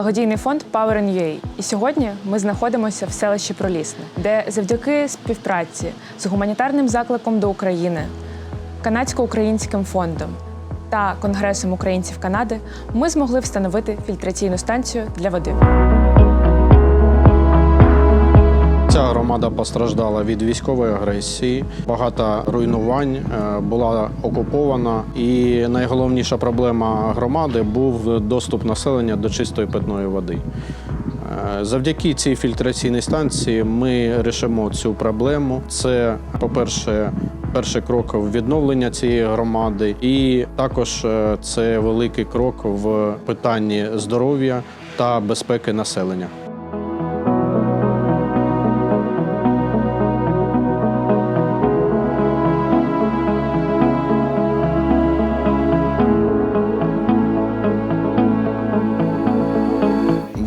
благодійний фонд PowerNUA. І сьогодні ми знаходимося в селищі Пролісне, де завдяки співпраці з гуманітарним закликом до України, канадсько-українським фондом та Конгресом українців Канади ми змогли встановити фільтраційну станцію для води. Ця громада постраждала від військової агресії, багато руйнувань, е, була окупована. І найголовніша проблема громади був доступ населення до чистої питної води. Е, Завдяки цій фільтраційній станції ми рішимо цю проблему. Це, по-перше, перший крок в відновлення цієї громади, і також е, це великий крок в питанні здоров'я та безпеки населення.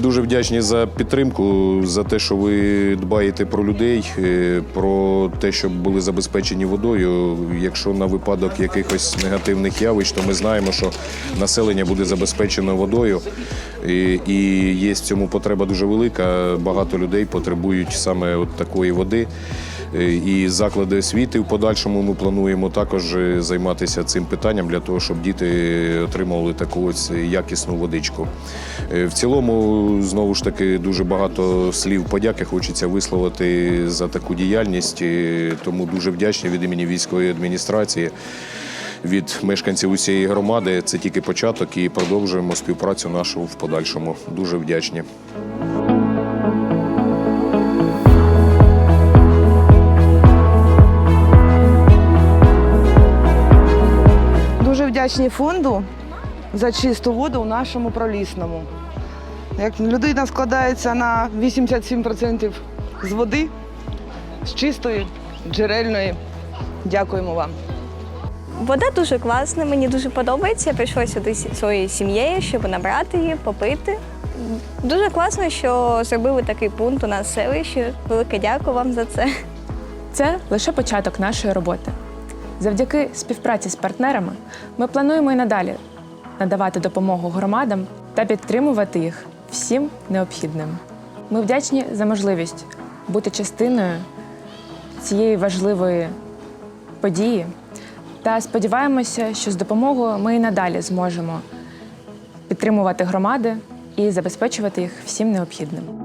Дуже вдячні за підтримку, за те, що ви дбаєте про людей, е, про те, щоб були забезпечені водою. Якщо на випадок якихось негативних явищ, то ми знаємо, що населення буде забезпечено водою. І, і є в цьому потреба дуже велика. Багато людей потребують саме от такої води. Е, І заклади освіти в подальшому ми плануємо також е, займатися цим питанням для того, щоб діти отримували таку ось якісну водичку. Е, В цілому, знову ж таки, дуже багато слів подяки хочеться висловити за таку діяльність, тому дуже вдячні від імені військової адміністрації. Від мешканців усієї громади це тільки початок і продовжуємо співпрацю нашу в подальшому. Дуже вдячні. Дуже вдячні фонду за чисту воду у нашому пролісному. Як людина складається на 87% з води, з чистої, джерельної. Дякуємо вам. Вода дуже класна, мені дуже подобається. Я прийшла сюди зі своєю сім'єю, щоб набрати її, попити. Дуже класно, що зробили такий пункт у нас в селищі. Велике дякую вам за це. Це лише початок нашої роботи. Завдяки співпраці з партнерами ми плануємо і надалі надавати допомогу громадам та підтримувати їх всім необхідним. Ми вдячні за можливість бути частиною цієї важливої події та сподіваємося, що з допомогою ми і надалі зможемо підтримувати громади і забезпечувати їх всім необхідним.